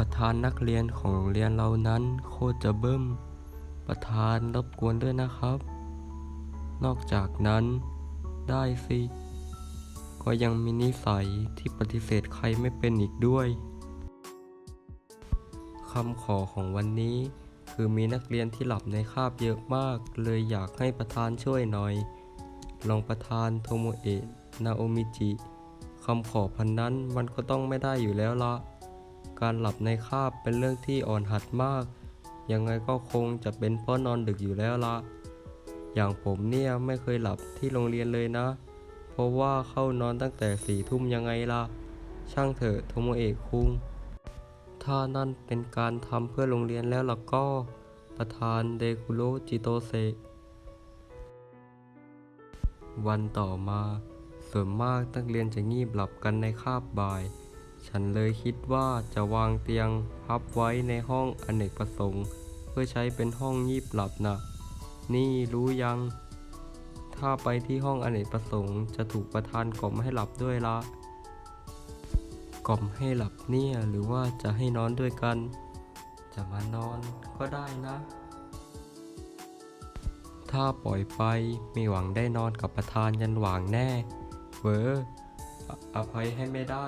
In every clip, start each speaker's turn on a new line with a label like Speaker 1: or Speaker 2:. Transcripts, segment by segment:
Speaker 1: ประธานนักเรียนของโรงเรียนเรานั้นโคตรจะเบิ้ม ประธานรบกวนด้วยนะครับ นอกจากนั้นได้สิ ก็ยังมีนิสัยที่ปฏิเสธใครไม่เป็นอีกด้วยคำขอของวันนี้ คือมีนักเรียนที่หลับในคาบเยอะมาก เลยอยากให้ประธานช่วยหน่อยรองประธานโทโมเอะนาโอมิจิคำขอพันนั้นมันก็ต้องไม่ได้อยู่แล้วละ การหลับในคาบเป็นเรื่องที่อ่อนหัดมาก ยังไงก็คงจะเป็นเพราะนอนดึกอยู่แล้วละ อย่างผมเนี่ยไม่เคยหลับที่โรงเรียนเลยนะ เพราะว่าเข้านอนตั้งแต่สี่ทุ่มยังไงล่ะ ช่างเถอะโทโมเอะคุง ถ้านั่นเป็นการทำเพื่อโรงเรียนแล้วล่ะก็ประธานเดคุโรจิโตเซวันต่อมาส่วนมากนักเรียนจะงีบหลับกันในคาบบ่าย ฉันเลยคิดว่าจะวางเตียงพับไว้ในห้องอเนกประสงค์ เพื่อใช้เป็นห้องงีบหลับนะนี่รู้ยัง ถ้าไปที่ห้องอเนกประสงค์ จะถูกประธานกล่อมให้หลับด้วยละกล่อมให้หลับเนี่ยหรือว่าจะให้นอนด้วยกัน จะมานอนก็ได้นะ ถ้าปล่อยไปไม่หวังได้นอนกับประธานยันหว่างแน่เวอออภัยให้ไม่ได้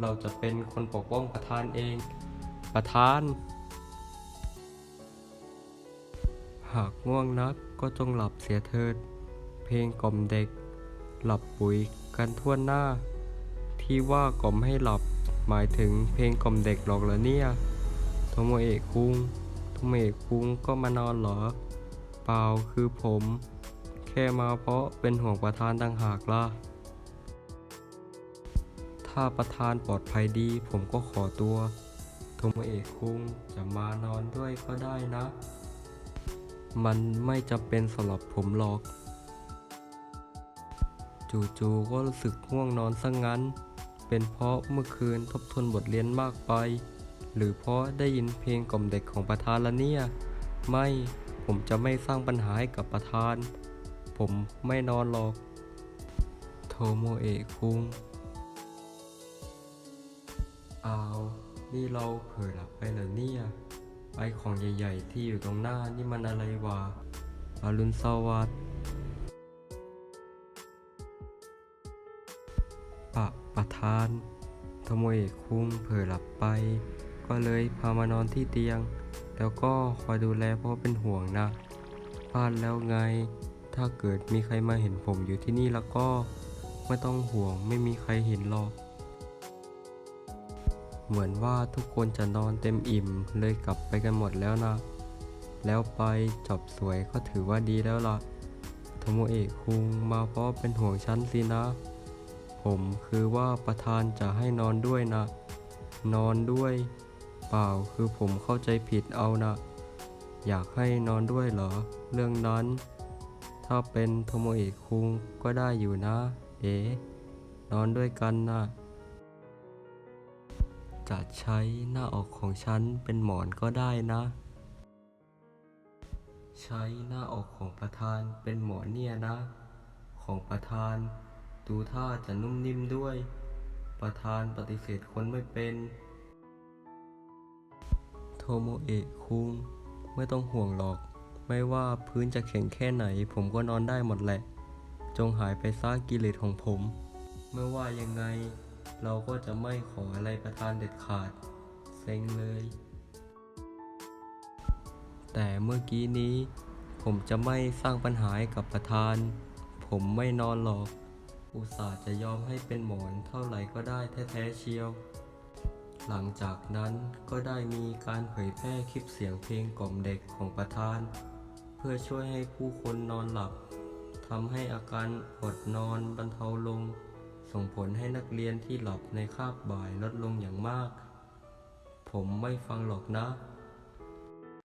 Speaker 1: เราจะเป็นคนปกป้องประธานเอง ประธาน หากง่วงนักก็จงหลับเสียเถิด เพลงกล่อมเด็ก หลับปุ๋ยกันทั่วหน้า ที่ว่ากล่อมให้หลับหมายถึงเพลงกล่อมเด็กหรอกเหรอเนี่ยโทโมเอะคุงโทโมเอะคุงก็มานอนเหรอ เปล่าคือผม แค่มาเพราะเป็นห่วงประธานต่างหากล่ะ ถ้าประธานปลอดภัยดีผมก็ขอตัว โทโมเอะคุงจะมานอนด้วยก็ได้นะ มันไม่จำเป็นสำหรับผมหรอก จู่ๆก็รู้สึกง่วงนอนซะงงั้น เป็นเพราะเมื่อคืนทบทวนบทเรียนมากไป หรือเพราะได้ยินเพลงกล่อมเด็กของประธานละเนี่ย ไม่ผมจะไม่สร้างปัญหาให้กับประธาน ผมไม่นอนหรอก โทโมเอะคุง อ้าวนี่เราเผลอหลับไปเหรอเนี่ยไอของใหญ่ๆที่อยู่ตรงหน้านี่มันอะไรวะอรุณสวัสดิ์ปะประธานทมเอะคุงเผลอหลับไป ก็เลยพามานอนที่เตียง แล้วก็คอยดูแลเพราะเป็นห่วงนะพลาดแล้วไง ถ้าเกิดมีใครมาเห็นผมอยู่ที่นี่แล้วก็ ไม่ต้องห่วงไม่มีใครเห็นหรอก เหมือนว่าทุกคนจะนอนเต็มอิ่มเลยกลับไปกันหมดแล้วนะ แล้วไปจบสวยก็ถือว่าดีแล้วล่ะโทโมเอะคุงมาเพราะเป็นห่วงฉันสินะ ผมคือว่าประธานจะให้นอนด้วยนะ นอนด้วย เปล่าคือผมเข้าใจผิดเอานะ อยากให้นอนด้วยเหรอ เรื่องนั้น ถ้าเป็นโทโมเอะคุงก็ได้อยู่นะ เอ๋นอนด้วยกันนะ จะใช้หน้าอกของฉันเป็นหมอนก็ได้นะ ใช้หน้าอกของประธานเป็นหมอนเนี่ยนะ ของประธานดูท่าจะนุ่มนิ่มด้วย ประธานปฏิเสธคนไม่เป็น โทโมเอะคุงไม่ต้องห่วงหรอก ไม่ว่าพื้นจะแข็งแค่ไหน ผมก็นอนได้หมดแหละ จงหายไปซะกิเลสของผม ไม่ว่ายังไง เราก็จะไม่ขออะไรประธานเด็ดขาด เซ็งเลย แต่เมื่อกี้นี้ ผมจะไม่สร้างปัญหาให้กับประธาน ผมไม่นอนหรอก อุตส่าห์จะยอมให้เป็นหมอนเท่าไหร่ก็ได้แท้ๆเชียว หลังจากนั้นก็ได้มีการเผยแพร่คลิปเสียงเพลงกล่อมเด็กของประธาน เพื่อช่วยให้ผู้คนนอนหลับทำให้อาการอดนอนบรรเทาลง ส่งผลให้นักเรียนที่หลับในคาบบ่ายลดลงอย่างมาก ผมไม่ฟังหรอกนะ